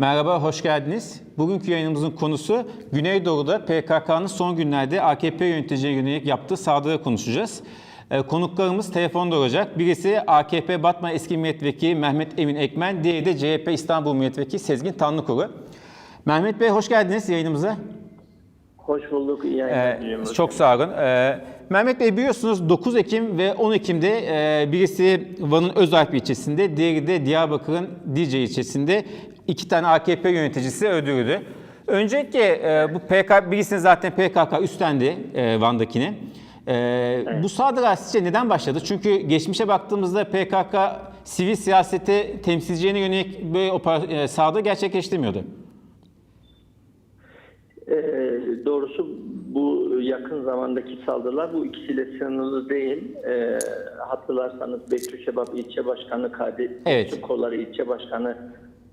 Merhaba, hoş geldiniz. Bugünkü yayınımızın konusu Güneydoğu'da PKK'nın son günlerde AKP yöneticiye yönelik yaptığı saldırı konuşacağız. Ee, Konuklarımız telefonda olacak. Birisi AKP Batman eski milletvekili Mehmet Emin Ekmen, diğeri de CHP İstanbul milletvekili Sezgin Tanrıkulu. Mehmet Bey hoş geldiniz yayınımıza. Hoş bulduk. İyi Ee, yayınlar diliyorum. çok sağ olun. Ee, Mehmet Bey biliyorsunuz 9 Ekim ve 10 Ekim'de e, birisi Van'ın Özalp ilçesinde, diğeri de Diyarbakır'ın Dicle ilçesinde iki tane AKP yöneticisi öldürüldü. Öncelikle e, bu PKK, birisini zaten PKK üstlendi e, Van'dakini. E, Bu saldırı sizce neden başladı? Çünkü geçmişe baktığımızda PKK sivil siyasete temsilcilerine yönelik böyle e, saldırı gerçekleştirmiyordu. Ee, doğrusu bu yakın zamandaki saldırılar bu ikisiyle sınırlı değil. Ee, hatırlarsanız Beytüşşebap ilçe başkanı Kadir Evet. Kolları ilçe başkanı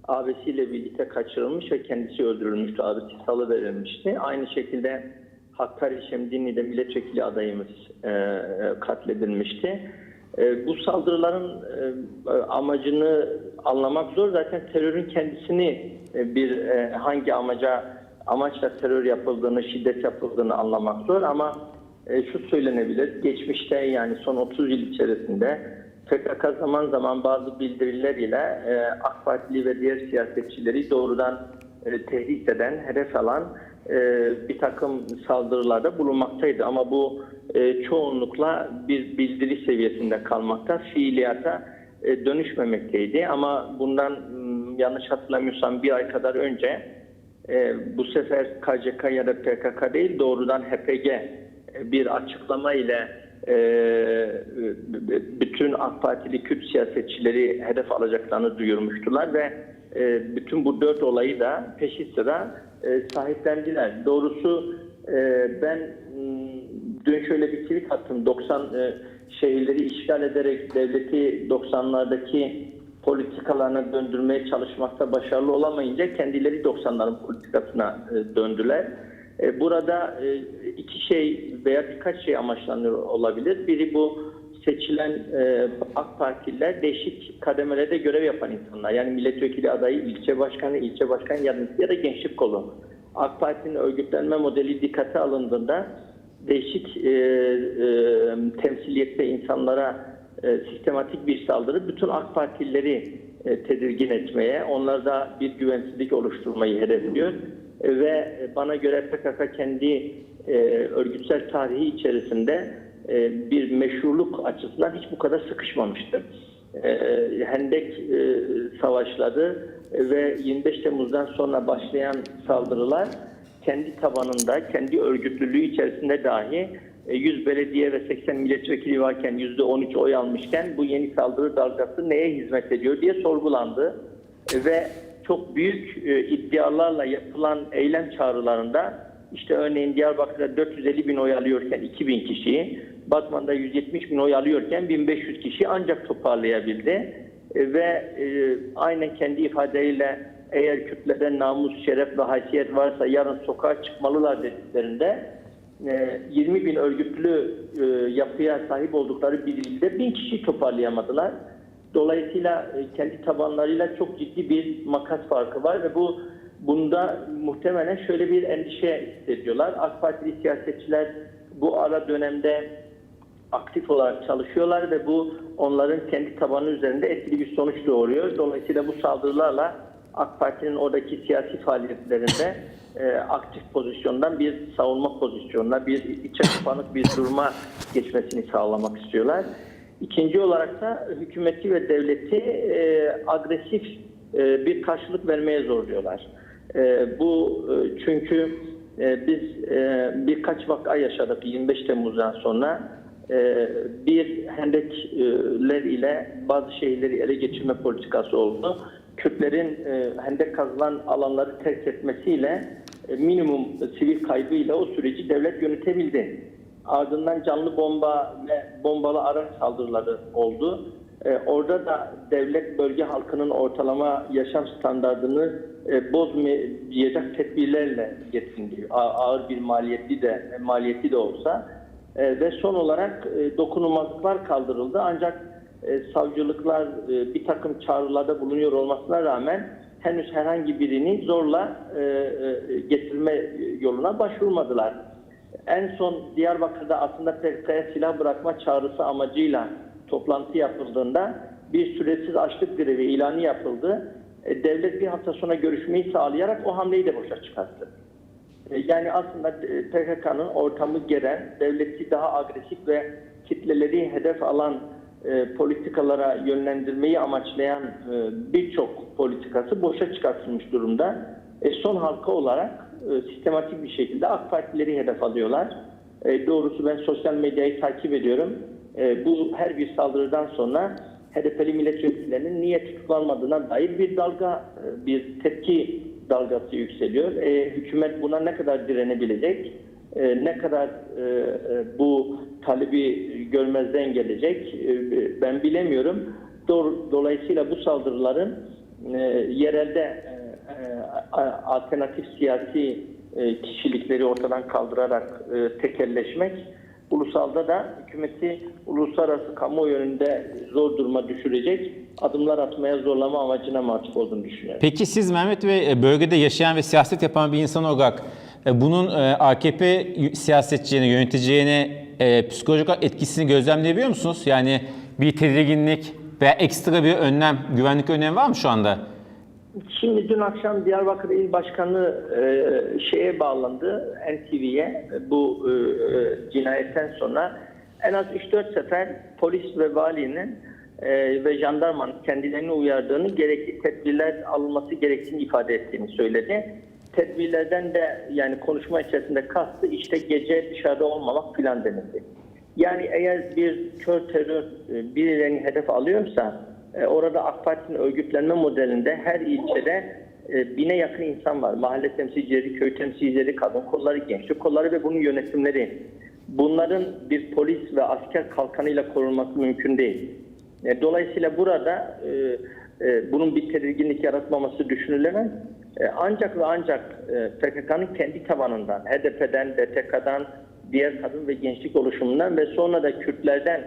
abisiyle birlikte kaçırılmış ve kendisi öldürülmüştü. Abisi salı verilmişti. Aynı şekilde Hakkari Şemdinli'de milletvekili adayımız e, katledilmişti. E, bu saldırıların e, amacını anlamak zor. Zaten terörün kendisini e, bir e, hangi amaca amaçla terör yapıldığını, şiddet yapıldığını anlamak zor ama e, şu söylenebilir. Geçmişte yani son 30 yıl içerisinde PKK zaman zaman bazı bildiriler ile e, AK Partili ve diğer siyasetçileri doğrudan e, tehdit eden, hedef alan e, bir takım saldırılarda bulunmaktaydı. Ama bu e, çoğunlukla bir bildiri seviyesinde kalmakta, fiiliyata e, dönüşmemekteydi. Ama bundan yanlış hatırlamıyorsam bir ay kadar önce e, bu sefer KCK ya da PKK değil doğrudan HPG e, bir açıklama ile e, b- bütün AK Partili Kürt siyasetçileri hedef alacaklarını duyurmuştular ve e, bütün bu dört olayı da peşi sıra e, sahiplendiler. Doğrusu e, ben dün şöyle bir tweet attım. 90 e, şehirleri işgal ederek devleti 90'lardaki politikalarına döndürmeye çalışmakta başarılı olamayınca kendileri 90'ların politikasına e, döndüler. E, Burada e, iki şey veya birkaç şey amaçlanıyor olabilir. Biri bu seçilen e, AK Partililer değişik kademelerde görev yapan insanlar. Yani milletvekili adayı, ilçe başkanı, ilçe başkan yardımcısı ya da gençlik kolu. AK Parti'nin örgütlenme modeli dikkate alındığında değişik e, e, temsiliyette insanlara e, sistematik bir saldırı bütün AK Partilileri e, tedirgin etmeye, onlarda bir güvensizlik oluşturmayı hedefliyor. E, ve bana göre PKK kendi e, örgütsel tarihi içerisinde e, bir meşruluk açısından hiç bu kadar sıkışmamıştır. E, Hendek e, savaşları ve 25 Temmuz'dan sonra başlayan saldırılar kendi tabanında, kendi örgütlülüğü içerisinde dahi e, 100 belediye ve 80 milletvekili varken %13 oy almışken bu yeni saldırı dalgası neye hizmet ediyor diye sorgulandı. E, Ve çok büyük e, iddialarla yapılan eylem çağrılarında işte örneğin Diyarbakır'da 450 bin oy alıyorken 2000 kişiyi, Batman'da 170 bin oy alıyorken 1500 kişi ancak toparlayabildi. E, Ve e, aynen kendi ifadeyle eğer Kürtlerden namus, şeref ve haysiyet varsa yarın sokağa çıkmalılar dediklerinde e, 20 bin örgütlü e, yapıya sahip oldukları bir ilde bin kişi toparlayamadılar. Dolayısıyla e, kendi tabanlarıyla çok ciddi bir makas farkı var ve bu bunda muhtemelen şöyle bir endişe hissediyorlar. AK Partili siyasetçiler bu ara dönemde aktif olarak çalışıyorlar ve bu onların kendi tabanı üzerinde etkili bir sonuç doğuruyor. Dolayısıyla bu saldırılarla AK Parti'nin oradaki siyasi faaliyetlerinde e, aktif pozisyondan bir savunma pozisyonuna, bir içe kapanık bir duruma geçmesini sağlamak istiyorlar. İkinci olarak da hükümeti ve devleti e, agresif e, bir karşılık vermeye zorluyorlar. E, bu e, çünkü e, biz e, birkaç vaka yaşadık 25 Temmuz'dan sonra. E, bir hendekler ile bazı şehirleri ele geçirme politikası oldu. Kürtlerin e, hendek kazılan alanları terk etmesiyle e, minimum sivil kaybıyla o süreci devlet yönetebildi. Ardından canlı bomba ve bombalı araç saldırıları oldu. E, orada da devlet bölge halkının ortalama yaşam standartını e, bozmayacak tedbirlerle yetindi. A- ağır bir maliyetli de e, maliyetli de olsa. E, ve son olarak e, dokunulmazlıklar kaldırıldı. Ancak e, savcılıklar e, bir takım çağrılarda bulunuyor olmasına rağmen henüz herhangi birini zorla e, e, getirme yoluna başvurmadılar. En son Diyarbakır'da aslında PKK'ya silah bırakma çağrısı amacıyla toplantı yapıldığında bir süresiz açlık grevi ilanı yapıldı. E, Devlet bir hafta sonra görüşmeyi sağlayarak o hamleyi de boşa çıkarttı. E, Yani aslında e, PKK'nın ortamı geren, devleti daha agresif ve kitleleri hedef alan e, politikalara yönlendirmeyi amaçlayan e, birçok politikası boşa çıkartılmış durumda. E, son halka olarak e, sistematik bir şekilde AK Partileri hedef alıyorlar. E, doğrusu ben sosyal medyayı takip ediyorum. E, bu her bir saldırıdan sonra HDP'li milletvekillerinin niye tutuklanmadığına dair bir dalga, e, bir tepki dalgası yükseliyor. E, hükümet buna ne kadar direnebilecek, e, ne kadar e, e, bu talebi görmezden gelecek e, ben bilemiyorum. Dolayısıyla bu saldırıların e, yerelde e, e, alternatif siyasi e, kişilikleri ortadan kaldırarak e, tekelleşmek ulusalda da hükümeti uluslararası kamuoyu önünde zor duruma düşürecek adımlar atmaya zorlama amacına mahcup olduğunu düşünüyorum. Peki siz Mehmet Bey e, bölgede yaşayan ve siyaset yapan bir insan olarak e, bunun e, AKP siyasetçilerine, yöneticilerine e, psikolojik etkisini gözlemleyebiliyor musunuz? Yani bir tedirginlik veya ekstra bir önlem, güvenlik önlemi var mı şu anda? Şimdi dün akşam Diyarbakır İl Başkanı e, şeye bağlandı, NTV'ye bu e, e, cinayetten sonra en az 3-4 sefer polis ve valinin e, ve jandarmanın kendilerini uyardığını, gerekli tedbirler alınması gerektiğini ifade ettiğini söyledi. Tedbirlerden de yani konuşma içerisinde kastı işte gece dışarıda olmamak filan denildi. Yani eğer bir kör terör e, birilerini hedef alıyorsa orada AK Parti'nin örgütlenme modelinde her ilçede e, bine yakın insan var. Mahalle temsilcileri, köy temsilcileri, kadın kolları, gençlik kolları ve bunun yönetimleri. Bunların bir polis ve asker kalkanıyla korunması mümkün değil. E, Dolayısıyla burada e, e, bunun bir tedirginlik yaratmaması düşünülemez. E, Ancak ve ancak e, PKK'nın kendi tabanından, HDP'den, BTK'dan, diğer kadın ve gençlik oluşumundan ve sonra da Kürtlerden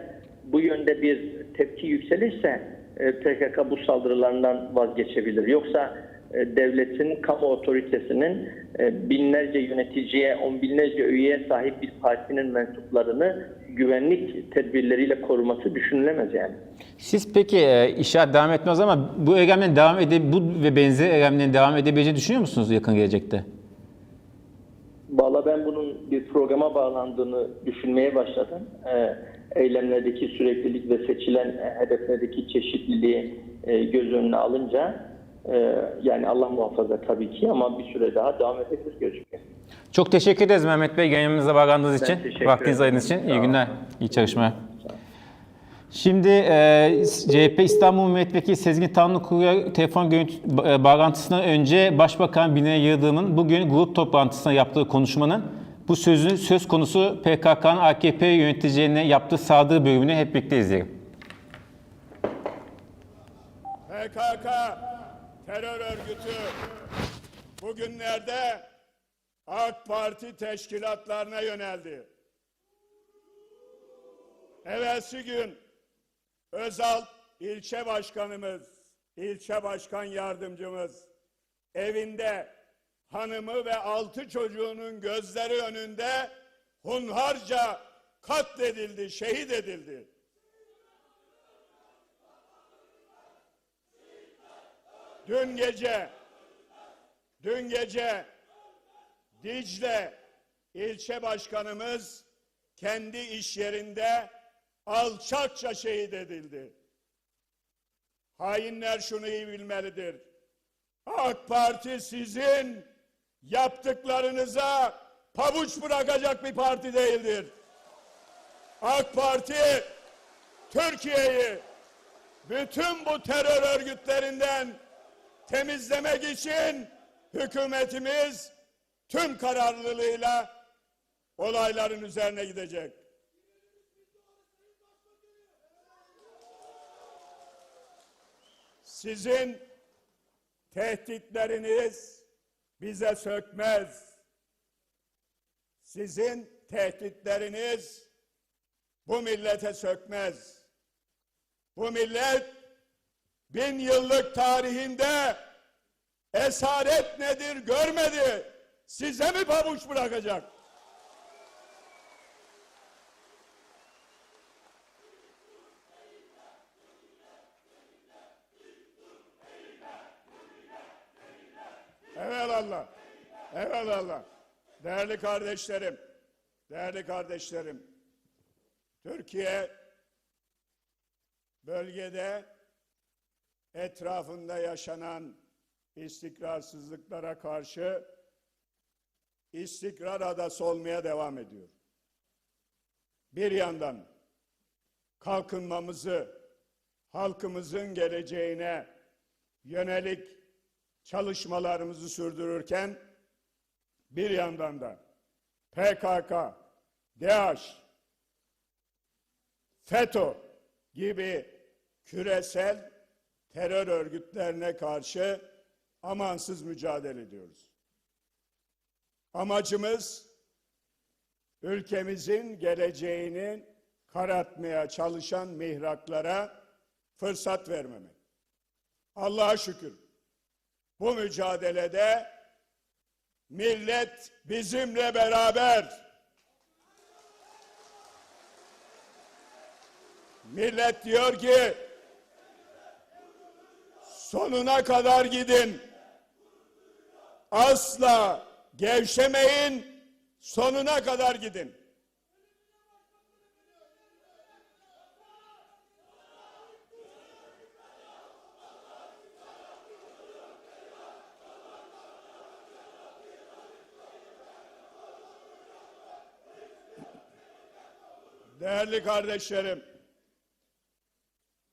bu yönde bir tepki yükselirse e, PKK bu saldırılarından vazgeçebilir. Yoksa e, devletin, kamu otoritesinin e, binlerce yöneticiye, on binlerce üyeye sahip bir partinin mensuplarını güvenlik tedbirleriyle koruması düşünülemez yani. Siz peki e, inşaat devam etmez ama bu eylemlerin devam ede bu ve benzer eylemlerin devam edebileceğini düşünüyor musunuz yakın gelecekte? Valla ben bunun bir programa bağlandığını düşünmeye başladım. Ee, eylemlerdeki süreklilik ve seçilen e, hedeflerdeki çeşitliliği e, göz önüne alınca e, yani Allah muhafaza tabii ki ama bir süre daha devam edebilir gözüküyor. Çok teşekkür ederiz Mehmet Bey yayınımıza bağlandığınız için, vaktinizi ayırdığınız için. İyi günler, iyi çalışmalar. Şimdi e, CHP İstanbul Milletvekili Sezgin Tanrıkulu'ya telefon görüntü- bağlantısından önce Başbakan Binali Yıldırım'ın bugün grup toplantısında yaptığı konuşmanın bu sözün söz konusu PKK'nın AKP yöneticilerine yaptığı saldırı bölümünü hep birlikte izleyelim. PKK terör örgütü bugünlerde AK Parti teşkilatlarına yöneldi. Evvelsi gün Özal ilçe başkanımız, ilçe başkan yardımcımız evinde hanımı ve altı çocuğunun gözleri önünde hunharca katledildi, şehit edildi. Dün gece dün gece Dicle ilçe başkanımız kendi iş yerinde alçakça şehit edildi. Hainler şunu iyi bilmelidir. AK Parti sizin yaptıklarınıza pabuç bırakacak bir parti değildir. AK Parti Türkiye'yi bütün bu terör örgütlerinden temizlemek için hükümetimiz tüm kararlılığıyla olayların üzerine gidecek. Sizin tehditleriniz bize sökmez. Sizin tehditleriniz bu millete sökmez. Bu millet bin yıllık tarihinde esaret nedir görmedi. Size mi pabuç bırakacak? Evelallah. Evelallah. Değerli kardeşlerim, değerli kardeşlerim, Türkiye bölgede etrafında yaşanan istikrarsızlıklara karşı istikrar adası olmaya devam ediyor. Bir yandan kalkınmamızı, halkımızın geleceğine yönelik çalışmalarımızı sürdürürken bir yandan da PKK, DAEŞ, FETÖ gibi küresel terör örgütlerine karşı amansız mücadele ediyoruz. Amacımız ülkemizin geleceğini karartmaya çalışan mihraklara fırsat vermemek. Allah'a şükür bu mücadelede millet bizimle beraber. Millet diyor ki sonuna kadar gidin. Asla gevşemeyin. Sonuna kadar gidin. Değerli kardeşlerim,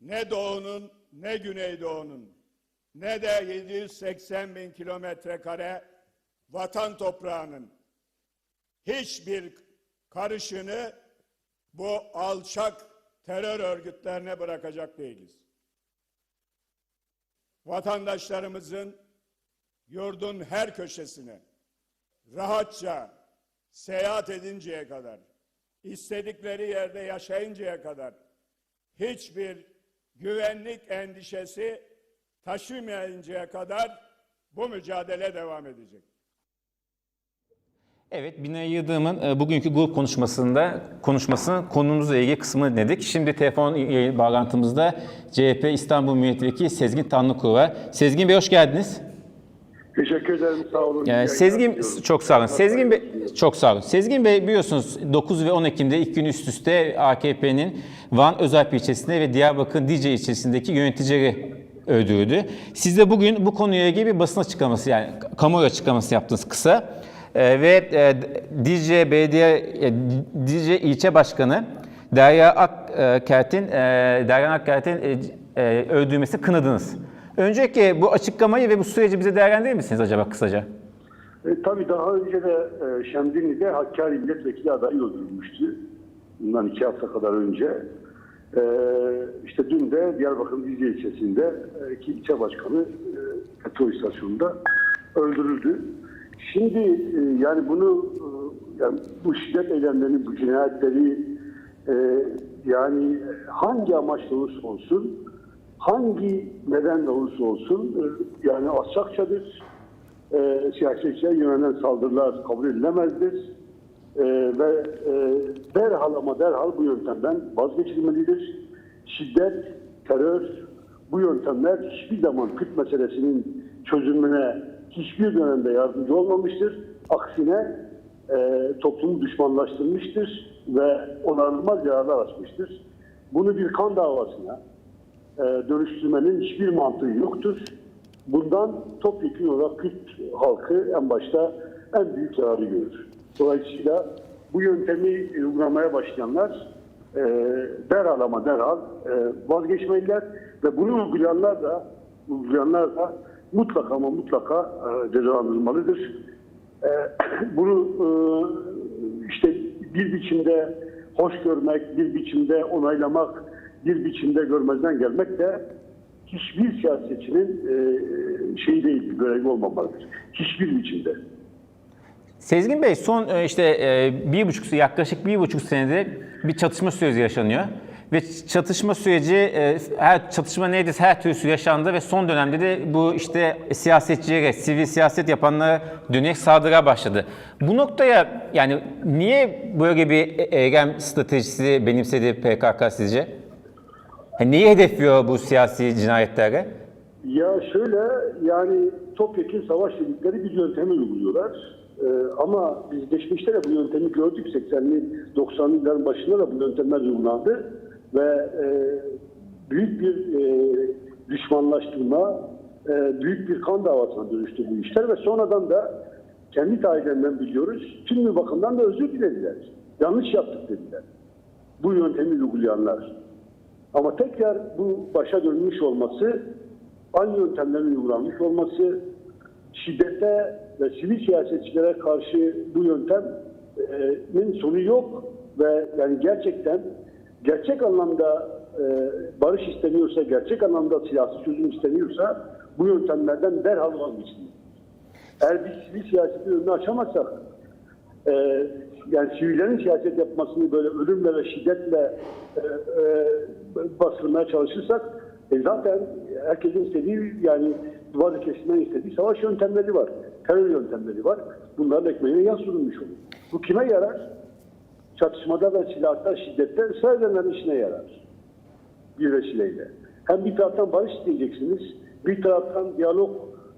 ne doğunun ne güneydoğunun ne de 780 bin kilometre kare vatan toprağının hiçbir karışını bu alçak terör örgütlerine bırakacak değiliz. Vatandaşlarımızın yurdun her köşesine rahatça seyahat edinceye kadar, istedikleri yerde yaşayıncaya kadar hiçbir güvenlik endişesi taşımayıncaya kadar bu mücadele devam edecek. Evet, Binali Yıldırım'ın e, bugünkü grup konuşmasında konuşmasının konumuzla ilgili kısmını dinledik. Şimdi telefon bağlantımızda CHP İstanbul Milletvekili Sezgin Tanrıkulu var. Sezgin Bey hoş geldiniz. Teşekkür ederim. Sağ olun. Yani İyi Sezgin çok sağ olun. Sezgin Bey çok sağ olun. Sezgin Bey biliyorsunuz 9 ve 10 Ekim'de ilk gün üst üste AKP'nin Van Özalp ilçesinde ve Diyarbakır Dicle ilçesindeki yöneticileri öldürüldü. Siz de bugün bu konuya ilgili bir basın açıklaması yani kamuoyu açıklaması yaptınız kısa. Ee, ve e, Dicle Belediye e, Dicle ilçe başkanı Derya Akkert'in e, Derya Akkert'in e, e, öldürmesi kınadınız. Önceki bu açıklamayı ve bu süreci bize değerlendirir misiniz acaba kısaca? E, tabii daha önce de e, Şemdinli'de Hakkari milletvekili adayı öldürülmüştü. Bundan iki hafta kadar önce. E, işte dün de Diyarbakır Dicle ilçesinde e, iki ilçe başkanı e, petrol istasyonunda öldürüldü. Şimdi e, yani bunu e, yani bu şiddet eylemlerini, bu cinayetleri e, yani hangi amaçla olursa olsun, hangi nedenle olursa olsun e, yani alçakçadır e, siyasetçiye yönelen saldırılar kabul edilemezdir. E, ve e, derhal ama derhal bu yöntemden vazgeçilmelidir. Şiddet, terör, bu yöntemler hiçbir zaman Kürt meselesinin çözümüne hiçbir dönemde yardımcı olmamıştır. Aksine e, toplumu düşmanlaştırmıştır ve onarılmaz yaralar açmıştır. Bunu bir kan davasına e, dönüştürmenin hiçbir mantığı yoktur. Bundan topyekun olarak Kürt halkı en başta en büyük zararı görür. Dolayısıyla bu yöntemi uygulamaya başlayanlar e, derhal ama derhal e, vazgeçmeliler ve bunu uygulayanlar da uygulayanlar da mutlaka ama mutlaka e, cezalandırılmalıdır. E, bunu e, işte bir biçimde hoş görmek, bir biçimde onaylamak, bir biçimde görmezden gelmek de hiçbir siyasetçinin e, şeyi değil, görevi olmamalıdır. Hiçbir biçimde. Sezgin Bey son e, işte e, bir buçuk yaklaşık bir buçuk senedir bir çatışma süreci yaşanıyor. Ve çatışma süreci, her çatışma neydiyse her türlü yaşandı ve son dönemde de bu işte siyasetçilere, sivil siyaset yapanlara dönerek saldırıya başladı. Bu noktaya yani niye böyle bir eylem stratejisi benimsedi PKK sizce? Yani neyi hedefliyor bu siyasi cinayetlerle? Ya şöyle yani topyekun savaş dedikleri bir yöntemi uyguluyorlar. Ee, ama biz geçmişte de bu yöntemi gördük. 80'li 90'lı yılların başında da bu yöntemler uygulandı. Ve e, büyük bir e, düşmanlaştırma, e, büyük bir kan davasına dönüştü bu işler. Ve sonradan da kendi tarihlerinden biliyoruz. Tüm bir bakımdan da özür dilediler. Yanlış yaptık dediler. Bu yöntemi uygulayanlar. Ama tekrar bu başa dönmüş olması, aynı yöntemlerin uygulanmış olması, şiddete ve sivil siyasetçilere karşı bu yöntemin sonu yok ve yani gerçekten gerçek anlamda e, barış isteniyorsa, gerçek anlamda siyasi çözüm isteniyorsa bu yöntemlerden derhal vazgeçilmeli. Eğer biz sivil siyasetin önünü açamazsak, e, yani sivillerin siyaset yapmasını böyle ölümle ve şiddetle e, e, bastırmaya çalışırsak, e, zaten herkesin istediği yani duvarı kesilmeyi istediği savaş yöntemleri var, terör yöntemleri var. Bunların ekmeğine yağ sürülmüş olur. Bu kime yarar? Çatışmada ve silahta, şiddette ısrar edenlerin işine yarar bir vesileyle. Hem bir taraftan barış diyeceksiniz, bir taraftan diyalog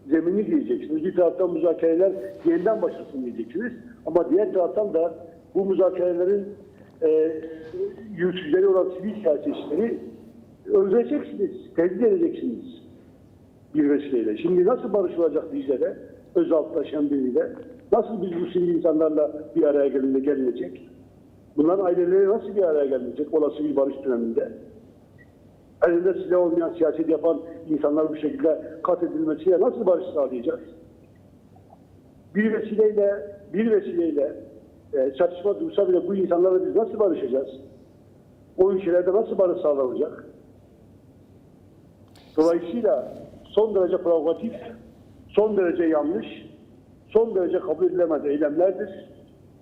zemini diyeceksiniz, bir taraftan müzakereler yeniden başlasın diyeceksiniz. Ama diğer taraftan da bu müzakerelerin e, yürütücüleri olan sivil siyasetçileri öldüreceksiniz, tehdit edeceksiniz bir vesileyle. Şimdi nasıl barış olacak Dicle'de, Özalt'ta, Şemdinli'de? Nasıl biz bu sivil insanlarla bir araya gelince gelinecek? Bunların aileleri nasıl bir araya gelinecek olası bir barış döneminde? Elinde silah olmayan siyaset yapan insanlar bu şekilde katledilmesiyle nasıl barış sağlayacağız? Bir vesileyle, bir vesileyle e, çatışma dursa bile bu insanlarla biz nasıl barışacağız? O ülkelerde nasıl barış sağlanacak? Dolayısıyla son derece provokatif, son derece yanlış, son derece kabul edilemez eylemlerdir.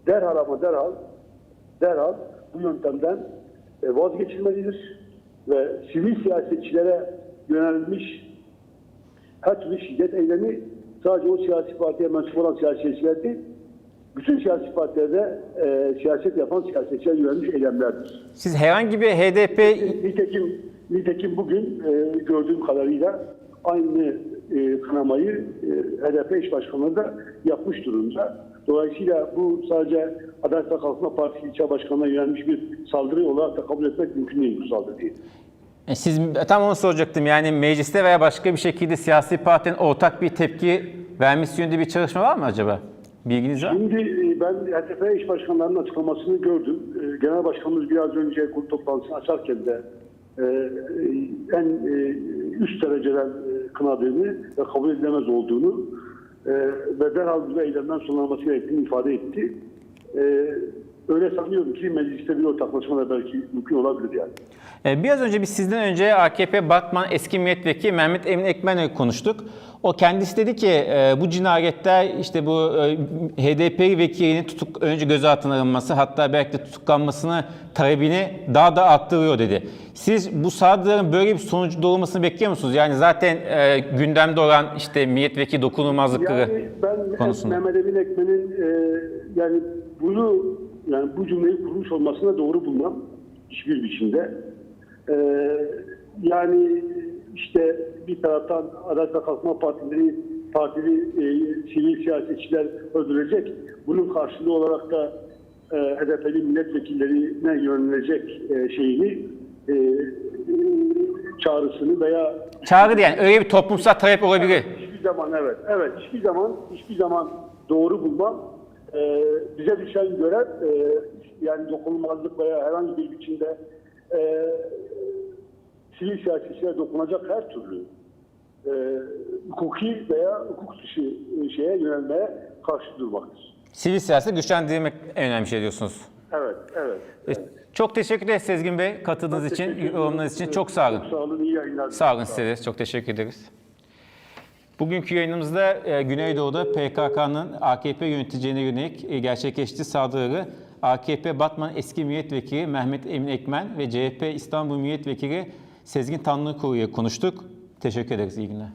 Derhal ama derhal, derhal bu yöntemden e, vazgeçilmelidir ve sivil siyasetçilere yönelmiş her türlü şiddet eylemi sadece o siyasi partiye mensup olan siyasetçiler değil, bütün siyasi partilerde e, siyaset yapan siyasetçiler yönelmiş eylemlerdir. Siz herhangi bir HDP Nitekim, nitekim bugün e, gördüğüm kadarıyla aynı e, kınamayı e, HDP eş başkanlığı da yapmış durumda. Dolayısıyla bu sadece Adalet ve Kalkınma Partisi ilçe başkanına yönelmiş bir saldırı olarak da kabul etmek mümkün değil bu saldırıyı. E, Siz tam onu soracaktım. Yani mecliste veya başka bir şekilde siyasi partinin ortak bir tepki vermesi yönünde bir çalışma var mı acaba? Bilginiz var? Şimdi e, ben HDP eş başkanlarının açıklamasını gördüm. E, Genel Başkanımız biraz önce kurul toplantısını açarken de e, en e, üst dereceden e, kınadığını ve kabul edilemez olduğunu e, ve derhal bu eylemden sonlanması gerektiğini ifade etti. E, Öyle sanıyorum ki mecliste bir ortaklaşma da belki mümkün olabilir yani. E, Biraz önce biz sizden önce AKP Batman eski milletvekili Mehmet Emin Ekmen'le konuştuk. O kendisi dedi ki e, bu cinayetler işte bu e, HDP vekilinin tutuk önce gözaltına alınması hatta belki de tutuklanmasını talebini daha da arttırıyor dedi. Siz bu saldırıların böyle bir sonucu doğurmasını bekliyor musunuz? Yani zaten e, gündemde olan işte milletvekili dokunulmazlıkları Yani ben konusunda. Mehmet Emin Ekmen'in e, yani bunu yani bu cümleyi kurmuş olmasına doğru bulmam hiçbir biçimde. E, yani işte bir taraftan Adalet ve Kalkınma Partileri partili e, sivil siyasetçiler öldürecek. Bunun karşılığı olarak da e, HDP'li milletvekillerine yönlenecek e, şeyini e, e, çağrısını veya Çağrı yani öyle bir toplumsal talep olabilir. Hiçbir zaman evet. Evet hiçbir zaman hiçbir zaman doğru bulmam. Ee, bize düşen görev e, yani dokunulmazlık veya herhangi bir biçimde e, sivil siyasetçilere dokunacak her türlü e, hukuki veya hukuk dışı e, şeye yönelmeye karşı durmaktır. Sivil siyaseti güçlendirmek en önemli şey diyorsunuz. Evet, evet. evet. Çok teşekkür ederiz Sezgin Bey katıldığınız için, yorumlarınız için. Çok sağ olun. Çok sağ olun, iyi yayınlar. Sağ olun size de. Çok teşekkür ederiz. Bugünkü yayınımızda e, Güneydoğu'da PKK'nın AKP yöneticilerine yönelik e, gerçekleştiği saldırıları AKP Batman eski milletvekili Mehmet Emin Ekmen ve CHP İstanbul milletvekili Sezgin Tanrıkulu'ya konuştuk. Teşekkür ederiz. İyi günler.